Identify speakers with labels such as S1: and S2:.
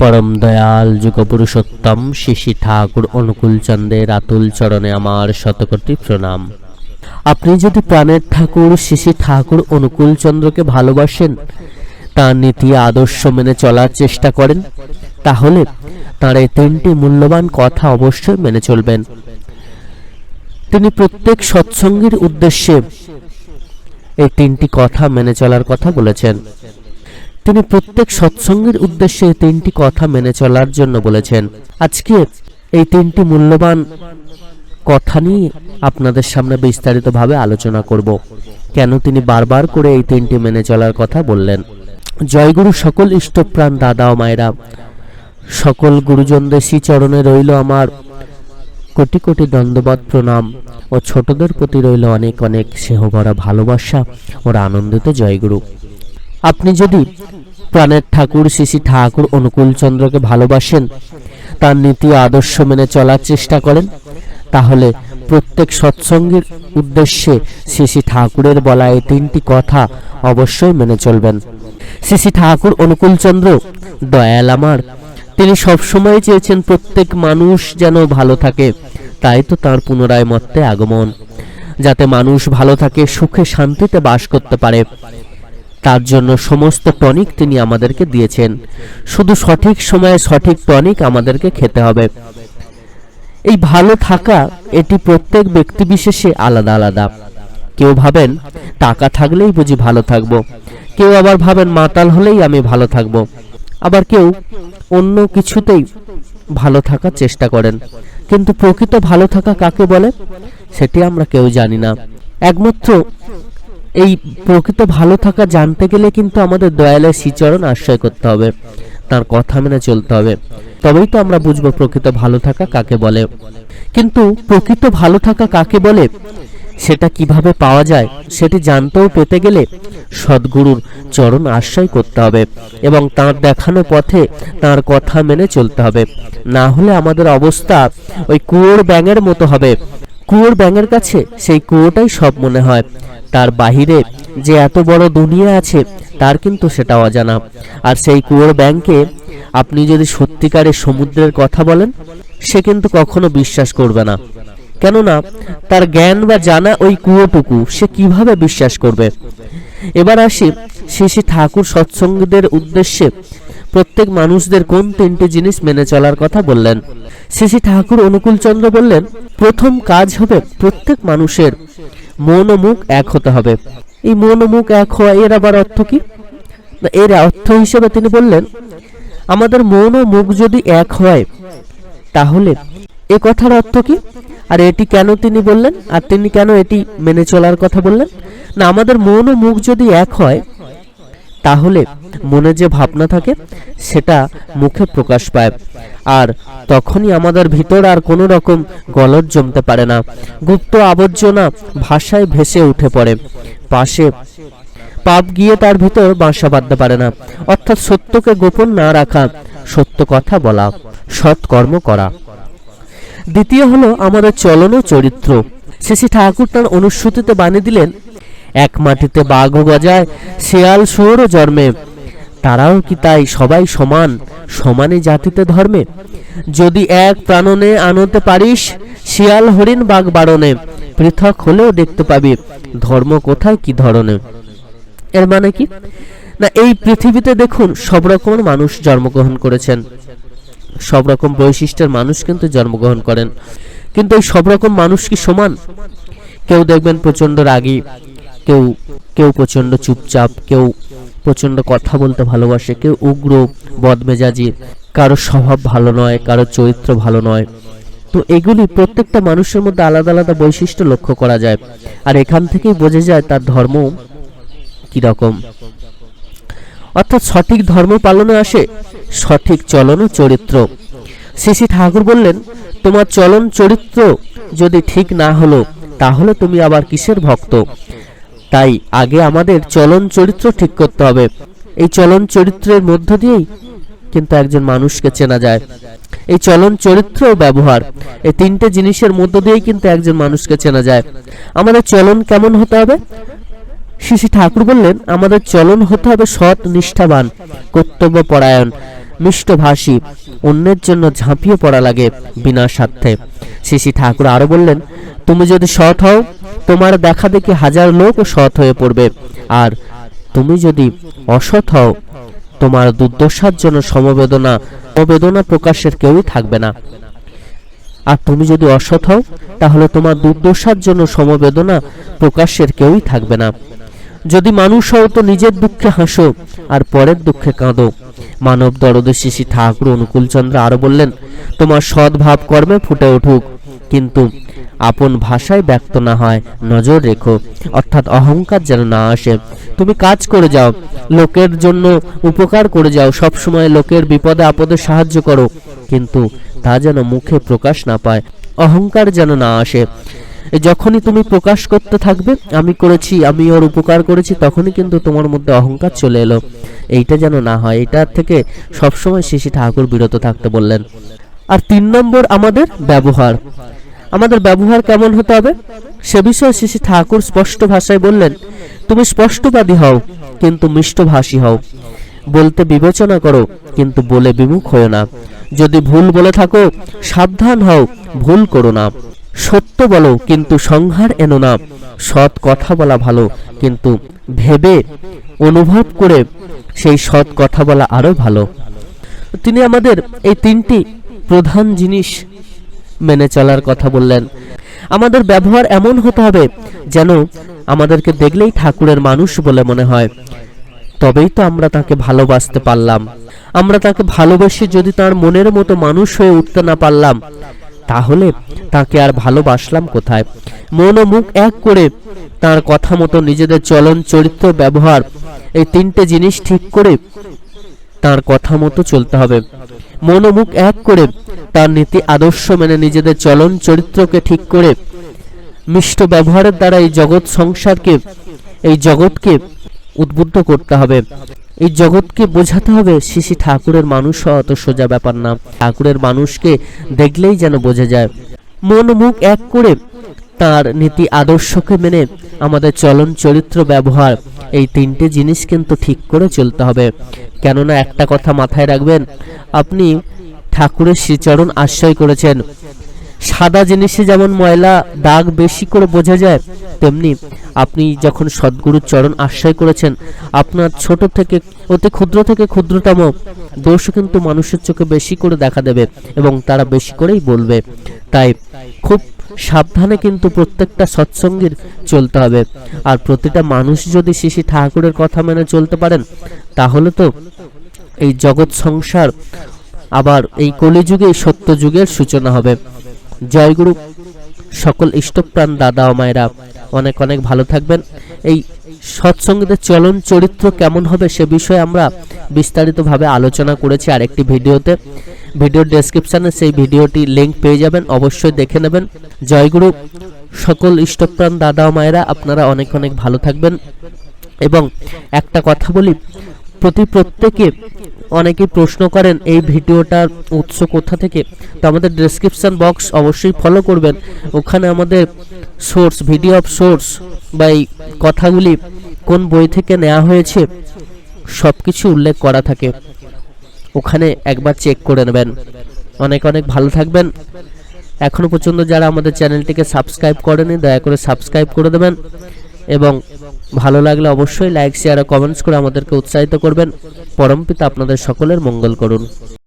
S1: পরম দয়াল যুগপুরুষোত্তম শিশি ঠাকুর অনুকূল চন্দ্রের আতুল চরণে আমার শতকোটি প্রণাম। আপনি যদি প্রাণের ঠাকুর, শিশি ঠাকুর অনুকূল চন্দ্রকে ভালোবাসেন, তার নীতি আদর্শ মেনে চলার চেষ্টা করেন, তাহলে তার এই তিনটি মূল্যবান কথা অবশ্যই মেনে চলবেন। তিনি প্রত্যেক সৎসঙ্গীর উদ্দেশ্যে এই তিনটি কথা মেনে চলার কথা বলেছেন। তিনি প্রত্যেক সৎসঙ্গের উদ্দেশ্যে তিনটি কথা মেনে চলার জন্য বলেছেন। আজকে এই তিনটি মূল্যবান কথা নিয়ে আপনাদের সামনে বিস্তারিতভাবে আলোচনা করব। কেন তিনি বারবার করে এই তিনটি মেনে চলার কথা বললেন? জয়গুরু সকল ইষ্টপ্রাণ দাদা ও মায়েরা, সকল গুরুজনদের শ্রীচরণে রইল আমার কোটি কোটি দণ্ডবাদ প্রণাম ও ছোটদের প্রতি রইল অনেক অনেক স্নেহভরা ভালোবাসা ওর আনন্দিত জয়গুরু। আপনি যদি প্রাণের ঠাকুর শ্রী ঠাকুর অনুকূল চন্দ্রকে ভালোবাসেন। তার নীতি আদর্শ মেনে চলার চেষ্টা করেন। তাহলে প্রত্যেক সৎসঙ্গের উদ্দেশ্যে শ্রী ঠাকুরের বলা এই তিনটি কথা অবশ্যই মেনে চলবেন। শ্রী ঠাকুর অনুকূল চন্দ্র, দয়াল আমার। তিনি সবসময় চেয়েছেন প্রত্যেক মানুষ যেন ভালো থাকে। তাই তো তার পুনরায় মর্তে আগমন। যাতে মানুষ ভালো থাকে, সুখে শান্তিতে বাস করতে পারে। তার জন্য সমস্ত টনিক তিনি আমাদেরকে দিয়েছেন। শুধু সঠিক সময়ে সঠিক টনিক আমাদেরকে খেতে হবে। এই ভালো থাকা এটি প্রত্যেক ব্যক্তি বিশেষে আলাদা আলাদা। কেউ ভাবেন, টাকা থাকলেই বুঝি ভালো থাকব। কেউ আবার ভাবেন, মাতাল হলেই আমি ভালো থাকব। আবার কেউ অন্য কিছুতেই ভালো থাকার চেষ্টা করেন। কিন্তু প্রকৃত ভালো থাকা কাকে বলে? সেটি আমরা কেউ জানি না। একমাত্র এই প্রকৃত ভালো থাকা জানতে গেলে কিন্তু আমাদের দয়ালের শ্রীচরণ আশ্রয় করতে হবে। তার কথা মেনে চলতে হবে। তবেই তো আমরা বুঝব প্রকৃত ভালো থাকা কাকে বলে। কিন্তু প্রকৃত ভালো থাকা কাকে বলে? সেটা কীভাবে পাওয়া যায়, সেটি জানতেও পেতে গেলে সদ্গুরুর চরণ আশ্রয় করতে হবে এবং তার দেখানো পথে তার কথা মেনে চলতে হবে। না হলে আমাদের অবস্থা ওই কুয়োর ব্যাঙের মতো হবে। কুয়োর ব্যাঙের কাছে সেই কুয়োটাই সব মনে হয়। তার বাহিরে যে এত বড় দুনিয়া আছে, তার কিন্তু সেটা অজানা। আর সেই কুয়োর ব্যাংকে আপনি যদি সত্যিকারের সমুদ্রের কথা বলেন, সে কিন্তু কখনো বিশ্বাস করবে না। কেননা, তার জ্ঞান বা জানা ওই কুয়োটুকু, সে কীভাবে বিশ্বাস করবে? এবার আসি শ্রী ঠাকুর সৎসঙ্গীদের উদ্দেশ্যে প্রত্যেক মানুষদের কোন তিনটি জিনিস মেনে চলার কথা বললেন। শ্রী ঠাকুর অনুকূলচন্দ্র বললেন, প্রথম কাজ হবে প্রত্যেক মানুষের মন ও মুখ এক হতে হবে। এই মন ও মুখ এক হওয়া এর আবার অর্থ কি? এর অর্থ হিসেবে তিনি বললেন, আমাদের মন ও মুখ যদি এক হয়, তাহলে এ কথার অর্থ কি? আর এটি কেন তিনি বললেন? আর তিনি কেন এটি মেনে চলার কথা বললেন? না, আমাদের মন ও মুখ যদি এক হয়, তাহলে মনে যে ভাবনা থাকে, সেটা মুখে প্রকাশ পায়। আর তখনই আমাদের ভিতর আর কোনো রকম গলদ জমতে পারে না। গুপ্ত আবর্জনা ভাষায় ভেসে উঠে পড়ে। পাশে পাপ গিয়ে তার ভিতর বাসা বাঁধতে পারে না। অর্থাৎ সত্যকে গোপন না রাখা, সত্য কথা বলা, সৎ কর্ম করা। দ্বিতীয় হলো আমাদের চলন ও চরিত্র। শ্রী ঠাকুর তার অনুশ্রুতিতে বানিয়ে দিলেন, এক মাটিতে বাঘ গজায়, শেয়াল শুয়োরও জন্মে। তারাও কি তাই সবাই সমান? সমানে জাতিতে ধর্মে। যদি এক প্রাণনে আনতে পারিস, শিয়াল, হরিণ, বাঘ বাড়নে পৃথক হলেও দেখতে পাবি ধর্ম কোথায়, কি ধরনের এর মানে কি? না, এই পৃথিবীতে দেখুন, সব রকমের মানুষ জন্মগ্রহণ করেছেন। সব রকম বৈশিষ্ট্যের মানুষ কিন্তু জন্মগ্রহণ করেন। কিন্তু এই সব রকম মানুষ কি সমান? কেউ দেখবেন প্রচণ্ড রাগী, কেউ কেউ প্রচণ্ড চুপচাপ, কেউ প্রচণ্ড কথা বলতে ভালোবাসে, কেউ উগ্র বদমেজাজি, কারও স্বভাব ভালো নয়, কারও চরিত্র ভালো নয়। তো এগুলি প্রত্যেকটা মানুষের মধ্যে আলাদা আলাদা বৈশিষ্ট্য লক্ষ্য করা যায়। আর এখান থেকেই বোঝা যায় তার ধর্ম কীরকম। অর্থাৎ সঠিক ধর্ম পালনে আসে সঠিক চলন ও চরিত্র। শ্রী ঠাকুর বললেন, তোমার চলন, চরিত্র যদি ঠিক না হলো, তাহলে তুমি আবার কিসের ভক্ত? তাই আগে আমাদের চলন, চরিত্র ঠিক করতে হবে। এই চলন, চরিত্রের মধ্য দিয়েই কিন্তু একজন মানুষকে চেনা যায়। এই চলন চরিত্র ব্যবহার, এই তিনটে জিনিসের মধ্য দিয়েই কিন্তু একজন মানুষকে চেনা যায়। আমাদের চলন কেমন হতে হবে? শ্রী ঠাকুর বললেন, আমাদের চলন হতে হবে সৎ, নিষ্ঠাবান কর্তব্য পরায়ণ মিষ্টভাষী, অন্যের জন্য ঝাঁপিয়ে পড়া লাগে বিনা স্বার্থে। শ্রী ঠাকুর আরও বললেন, তুমি যদি সৎ হও, তোমার দেখা দেখি হাজার লোক সৎ হয়ে পড়বে। আর তুমি যদি অসৎ হও তোমার দুর্দশার জন্য সমবেদনা সমবেদনা প্রকাশের কেউই থাকবে না। আর তুমি যদি অসৎ হও, তাহলে তোমার দুর্দশার জন্য সমবেদনা প্রকাশের কেউই থাকবে না। যদি মানুষ হও, তো নিজের দুঃখে হাসো আর পরের দুঃখে কাঁদো। মানব দরদে শিশি ঠাকুর অনুকূলচন্দ্র আরও বললেন, তোমার সদ্ভাব কর্মে ফুটে উঠুক, কিন্তু আপন ভাষায় ব্যক্ত না হয়। নজর রেখো, অর্থাৎ অহংকার যেন না আসে। তুমি কাজ করে যাও, লোকের জন্য উপকার করে যাও। সব সময় লোকের বিপদে আপদে সাহায্য করো, কিন্তু তা যেন মুখে প্রকাশ না পায়, অহংকার যেন না আসে। যখনই তুমি প্রকাশ করতে থাকবে, আমি করেছি, আমি ওর উপকার করেছি, তখনই কিন্তু তোমার মধ্যে অহংকার চলে এলো। এইটা যেন না হয় এটার থেকে সবসময় শিশি ঠাকুর বিরত থাকতে বললেন। আর তিন নম্বর আমাদের ব্যবহার। আমাদের ব্যবহার কেমন হতে হবে? সে বিষয়ে শিশি ঠাকুর স্পষ্ট ভাষায় বললেন, তুমি স্পষ্টবাদী হও, কিন্তু মিষ্টভাষী হও। বলতে বিবেচনা করো, কিন্তু বলে বিমুখ হও না। যদি ভুল বলে থাকো, সাবধান হও, ভুল করো না। সত্য বলো, কিন্তু সংহার এনো না। সৎ কথা বলা ভালো, কিন্তু ভেবে অনুভব করে সেই সৎ কথা বলা আরও ভালো। তিনি আমাদের এই তিনটি প্রধান জিনিস মেনে চলার কথা বললেন। আমাদের ব্যবহার এমন হতে হবে যেন আমাদেরকে দেখলেই ঠাকুরের মানুষ বলে মনে হয়। তবেই তো আমরা তাকে ভালোবাসতে পারলাম। আমরা তাকে ভালোবেসে যদি তার মনের মতো মানুষ হয়ে উঠতে না পারলাম, তাহলে তাকে আর ভালোবাসলাম কোথায়? মন ও মুখ এক করে তার কথা মতো নিজেদের চলন চরিত্র ব্যবহার, এই তিনটে জিনিস ঠিক করে তার কথা মতো চলতে হবে। মন ও মুখ এক করে তার নীতি আদর্শ মেনে নিজেদের চলন চরিত্রকে ঠিক করে মিষ্ট ব্যবহারের দ্বারা এই জগৎ সংসারকে, এই জগৎকে উদ্বুদ্ধ করতে হবে। এই জগৎকে বোঝাতে হবে শিশি ঠাকুরের মানুষ অত সোজা ব্যাপার না। ঠাকুরের মানুষকে দেখলেই যেন বোঝা যায়। মন মুখ এক করে তার নীতি আদর্শকে মেনে আমাদের চলন চরিত্র ব্যবহার এই তিনটে জিনিস কিন্তু ঠিক করে চলতে হবে। কেননা একটা কথা মাথায় রাখবেন, আপনি ঠাকুরের শ্রীচরণ আশ্রয় করেছেন। সাদা জিনিসে যেমন ময়লা, দাগ বেশি করে বোঝা যায়, তেমনি আপনি যখন সদ্গুরুর চরণ আশ্রয় করেছেন, আপনার ছোট থেকে, অতি ক্ষুদ্র থেকে ক্ষুদ্রতম দোষ কিন্তু মানুষের চোখে বেশি করে দেখা দেবে এবং তারা বেশি করেই বলবে। তাই খুব সাবধানে কিন্তু প্রত্যেকটা সৎসঙ্গীর চলতে হবে। আর প্রতিটা মানুষ যদি শিশি ঠাকুরের কথা মেনে চলতে পারেন, তাহলে তো এই জগৎ সংসার আবার এই কলিযুগে সত্য যুগের সূচনা হবে। জয়গুরু সকল ইষ্টপ্রাণ দাদা ও মায়েরা, অনেক অনেক ভালো থাকবেন। এই সৎসঙ্গীদের চলন চরিত্র কেমন হবে সে বিষয়ে আমরা বিস্তারিতভাবে আলোচনা করেছি আরেকটি ভিডিওতে। ভিডিওর ডেসক্রিপশনে সেই ভিডিওটি লিংক পেয়ে যাবেন। অবশ্যই দেখে নেবেন। জয়গুরু, সকল ইষ্টপ্রাণ দাদা ও মায়েরা আপনারা অনেক অনেক ভালো থাকবেন। এবং একটা কথা বলি, প্রতি প্রত্যেকে অনেকেই প্রশ্ন করেন, এই ভিডিওটার উৎস কোথা থেকে? তো আমাদের ডেসক্রিপশন বক্স অবশ্যই ফলো করবেন। ওখানে আমাদের সোর্স ভিডিও অফ সোর্স বা এই কথাগুলি কোন বই থেকে নেওয়া হয়েছে সব কিছু উল্লেখ করা থাকে। ওখানে একবার চেক করে নেবেন। অনেক অনেক ভালো থাকবেন। এখনও পর্যন্ত যারা আমাদের চ্যানেলটিকে সাবস্ক্রাইব করেনি, দয়া করে সাবস্ক্রাইব করে দেবেন এবং ভালো লাগলে অবশ্যই লাইক শেয়ার ও কমেন্টস করে আমাদেরকে উৎসাহিত করবেন। পরমপিতা আপনাদের সকলের মঙ্গল করুন।